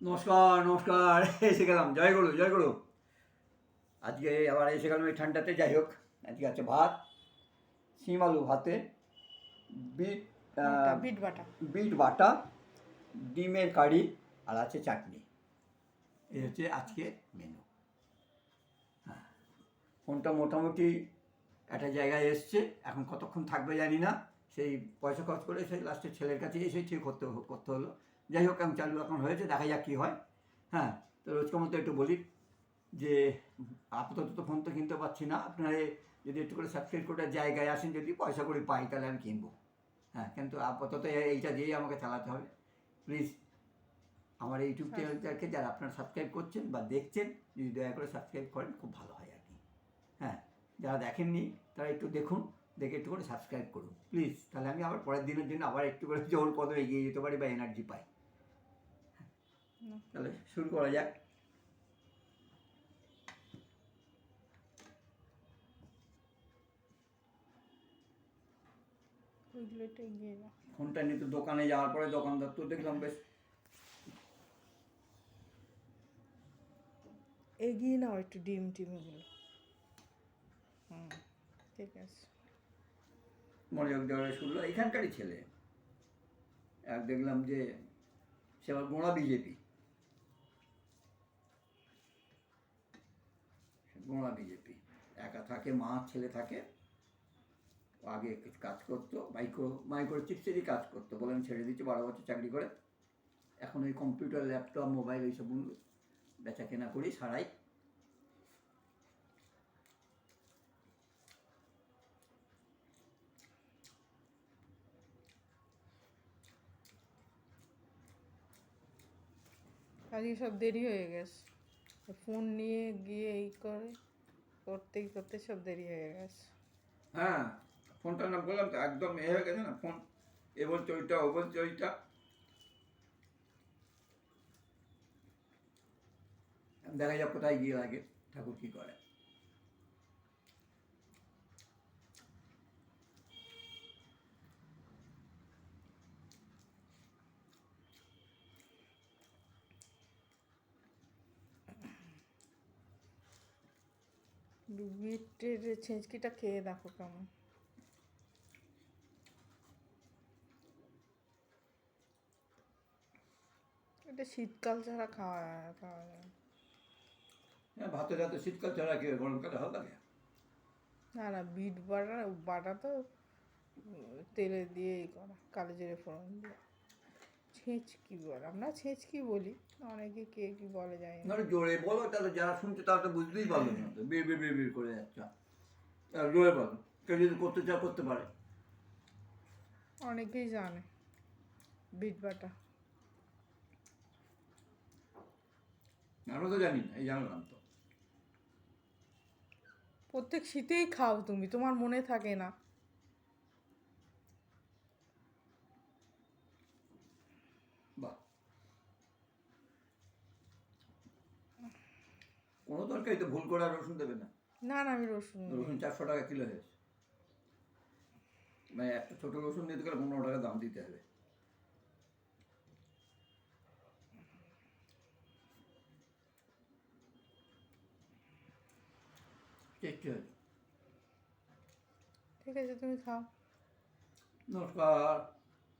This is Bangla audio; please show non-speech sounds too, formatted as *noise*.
নমস্কার নমস্কার। *laughs* এসে গেলাম। জয় গুরু জয় গুরু। আজকে আবার এসে গেলাম এই ঠান্ডাতে। যাই হোক আজকে আছে ভাত শিম আলু ভাতে বিট বিট বাটা। বিট বাটা ডিমের কারি আর আছে চাটনি। এই হচ্ছে আজকে মেনু হ্যাঁ। ফোনটা মোটামুটি একটা জায়গায় এসছে। এখন কতক্ষণ থাকবে জানি না। সেই পয়সা খরচ করে সেই লাস্টে ছেলের কাছে এসে ঠিক করতে করতে হলো। যাই হোক আমি চালু এখন হয়েছে দেখা যাক কী হয়। হ্যাঁ তো রোজকার মতো একটু বলি যে আপাতত তো ফোন তো কিনতে পারছি না। আপনারা যদি একটু করে সাবস্ক্রাইব করে জায়গায় আসেন যদি পয়সা করে পাই তাহলে আমি কিনবো। হ্যাঁ কিন্তু আপাতত এইটা দিয়েই আমাকে চালাতে হবে। প্লিজ আমার ইউটিউব চ্যানেলটাকে যারা আপনারা সাবস্ক্রাইব করছেন বা দেখছেন যদি দয়া করে সাবস্ক্রাইব করেন খুব ভালো হয় আর কি। হ্যাঁ যারা দেখেননি তারা একটু দেখুন দেখে একটু করে সাবস্ক্রাইব করুন। প্লিজ তাহলে আমি আবার পরের দিনের জন্য আবার একটু করে জোর কদম এগিয়ে যেতে পারি বা এনার্জি পাই। তাহলে শুরু করা যাক ফোনটা নিয়ে তো দোকানে যাওয়ার পরে দোকানদার তো দেখলাম বেশ এগিয়ে নাও একটু ডিম টিমগুলো হুম ঠিক আছে। মনোযোগ দেওয়ার শুনলো এখানকারই ছেলে। এক দেখলাম যে সে আবার গোড়া বিজেপি। গোড়া বিজেপি একা থাকে, মা, ছেলে থাকে। আগে কাজ করতো মাইক্রো মাইক্রো চিপসেরই কাজ করতো। বলে আমি ছেড়ে দিচ্ছি, বারো বছর চাকরি করে। এখন ওই কম্পিউটার ল্যাপটপ মোবাইল এইসব বেচা কেনা করি, সারাই। আজকে সব দেরি হয়ে গেছে। ফোন নিয়ে গিয়ে এই করে, করতেই করতে সব দেরি হয়ে গেছে। হ্যাঁ ফোনটা না বললাম তো, একদম এ হয়ে গেছে না, ফোন, এ বলছে ওইটা, ও বলছে ওইটা। দেখা যাক কোথায় গিয়ে লাগে, ঠাকুর কি করে। বিটের ছেঁচকিটা খেয়ে দেখো কেমন এটা শীতকাল ছাড়া খাওয়া খাওয়া যায়। হ্যাঁ ভাতে রাতে শীতকাল ছাড়া হয়? গরমকালে ভালো লাগে না না বিট বাটা বাটা তো তেলে দিয়েই করা কালো জিরে ফোড়ন দিয়ে ছেঁচকি বলে। আমরা ছেঁচকি বলি অনেকে কে কি বলে যায় না। জোরে বলো তাহলে যারা শুনছে তারা তো বুঝতেই পারবে না তো। বিড় বিড় বিড় বিড় করে যাচ্ছে। আর জোরে বলো কেউ যদি করতে চায় করতে পারে। অনেকেই জানে বিট বাটা আমরা তো জানি না এই জানলাম তো। প্রত্যেক শীতেই খাও তুমি তোমার মনে থাকে না। বাহ। কোনো তরকারি তো ভুল করে আর রসুন দেবে না। না না আমি রসুন রসুন চারশো টাকা কিলো হয়েছে। মানে একটা ছোটো রসুন নিতে গেলে পনেরো টাকা দাম দিতে হবে। ঠিক আছে তুমি খাও। নমস্কার।